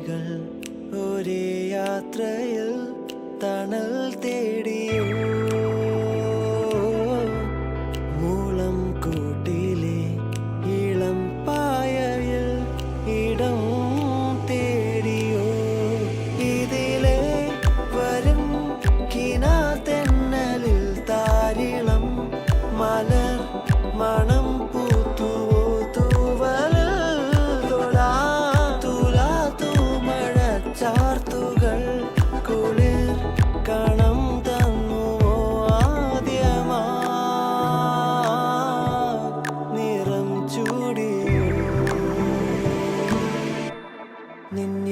പക്ഷികൾ ഒരേ യാത്രയിൽ തണൽ തേടിയോ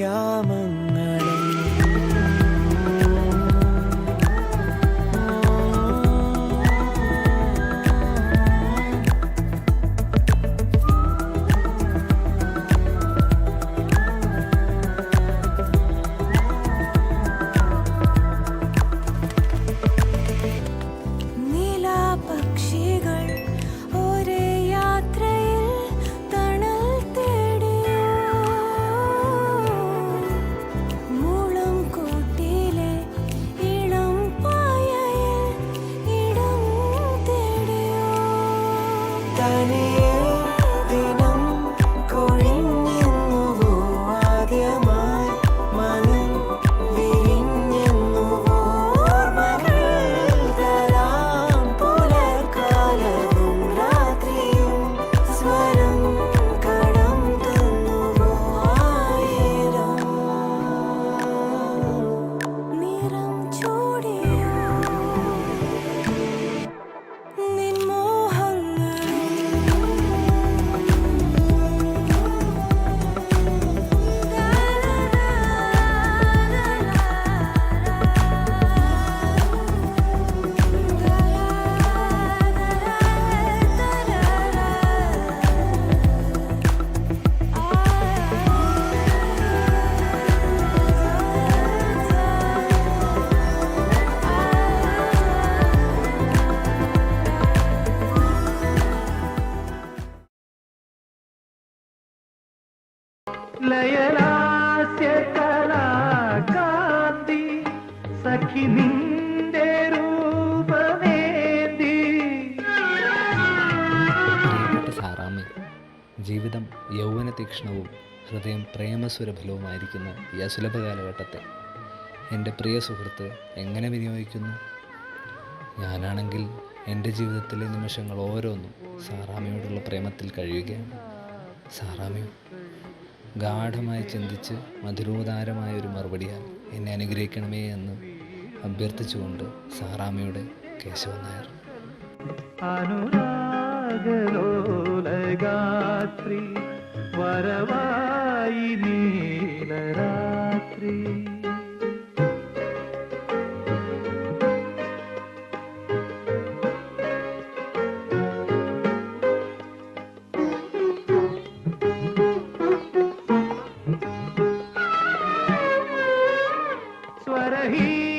양념은 than you. ജീവിതം യൗവന തീക്ഷ്ണവും ഹൃദയം പ്രേമസുരഭലവുമായിരിക്കുന്ന ഈ അസുലഭ കാലഘട്ടത്തെ എന്റെ പ്രിയ സുഹൃത്ത് എങ്ങനെ വിനിയോഗിക്കുന്നു? ഞാനാണെങ്കിൽ എന്റെ ജീവിതത്തിലെ നിമിഷങ്ങൾ ഓരോന്നും സാറാമയോടുള്ള പ്രേമത്തിൽ കഴിയുകയാണ്. സാറാമ്മയോ ഗാഠമായി ചിന്തിച്ച് മധുരോദാരമായ ഒരു മറുപടിയാൽ എന്നെ അനുഗ്രഹിക്കണമേ എന്ന് അഭ്യർത്ഥിച്ചുകൊണ്ട് സാറാമയുടെ കേശവൻ നായർ. അനുരാഗലോലഗാത്രി വരവായി നീലരാത്രി रही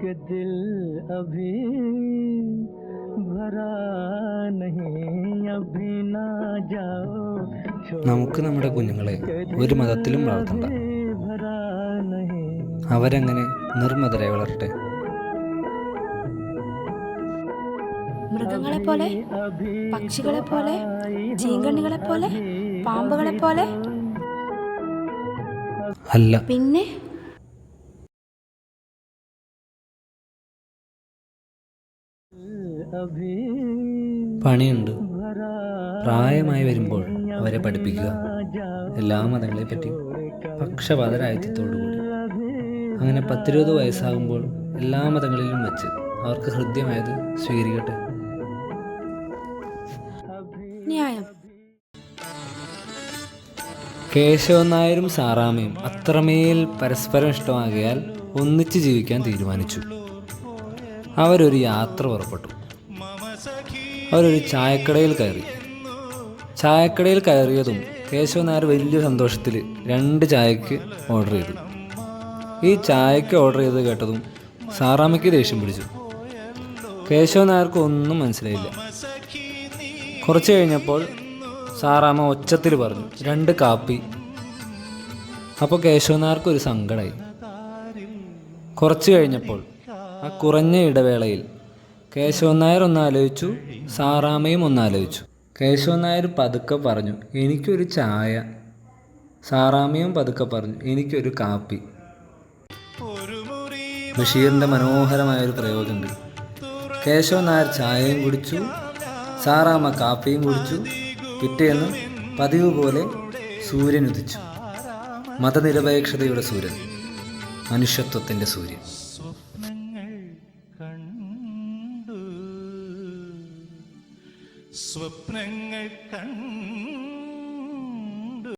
कि दिल अभी भरा नहीं अभी ना जाओ छोड़ നമുക്ക് നമ്മുടെ കുഞ്ഞുങ്ങളെ ഒരു മതത്തിലും വളർത്തണ്ട भरा नहीं അവരങ്ങനെ നിർമ്മതരെ വളരട്ടെ മൃഗങ്ങളെ പോലെ പക്ഷികളെ പോലെ ചീങ്കണ്ണികളെ പോലെ പാമ്പുകളെ പോലെ അല്ല പിന്നെ പണിയുണ്ട്. പ്രായമായി വരുമ്പോൾ അവരെ പഠിപ്പിക്കുക. എല്ലാ മതങ്ങളെ പറ്റി പക്ഷപാതരാഹിത്യത്തോടുകൂടി അങ്ങനെ പത്തിരുപത് വയസ്സാകുമ്പോൾ എല്ലാ മതങ്ങളിലും വെച്ച് അവർക്ക് ഹൃദ്യമായത് സ്വീകരിക്കട്ടെ. ന്യായം. കേശവൻ നായരും സാറാമയും അത്രമേൽ പരസ്പരം ഇഷ്ടമാകിയാൽ ഒന്നിച്ച് ജീവിക്കാൻ തീരുമാനിച്ചു. അവരൊരു യാത്ര പുറപ്പെട്ടു. അവരൊരു ചായക്കടയിൽ കയറി. ചായക്കടയിൽ കയറിയതും കേശവൻ നായർ വലിയ സന്തോഷത്തിൽ രണ്ട് ചായക്ക് ഓർഡർ ചെയ്തു. ഈ ചായക്ക് ഓർഡർ ചെയ്ത് കേട്ടതും സാറാമയ്ക്ക് ദേഷ്യം പിടിച്ചു. കേശവൻ നായർക്ക് ഒന്നും മനസ്സിലായില്ല. കുറച്ച് കഴിഞ്ഞപ്പോൾ സാറാമ്മ ഒച്ചത്തിൽ പറഞ്ഞു രണ്ട് കാപ്പി. അപ്പോൾ കേശവനാർക്ക് ഒരു സങ്കടമായി കുറച്ച് കഴിഞ്ഞപ്പോൾ ആ കുറഞ്ഞ ഇടവേളയിൽ കേശവൻ നായർ ഒന്നാലോചിച്ചു സാറാമയും ഒന്നാലോചിച്ചു. ഒന്ന് കേശവൻ നായർ പതുക്കെ പറഞ്ഞു എനിക്കൊരു ചായ. സാറാമയും പതുക്കെ പറഞ്ഞു എനിക്കൊരു കാപ്പി. ബഷീറിന്റെ മനോഹരമായ ഒരു പ്രയോഗമുണ്ട്. കേശവൻ നായർ ചായയും കുടിച്ചു സാറാമ്മ കാപ്പിയും കുടിച്ചു പിറ്റേന്ന് പതിവ് പോലെ സൂര്യൻ ഉദിച്ചു മതനിരപേക്ഷതയുടെ സൂര്യൻ മനുഷ്യത്വത്തിന്റെ സൂര്യൻ. സ്വപ്നങ്ങൾ കണ്ടു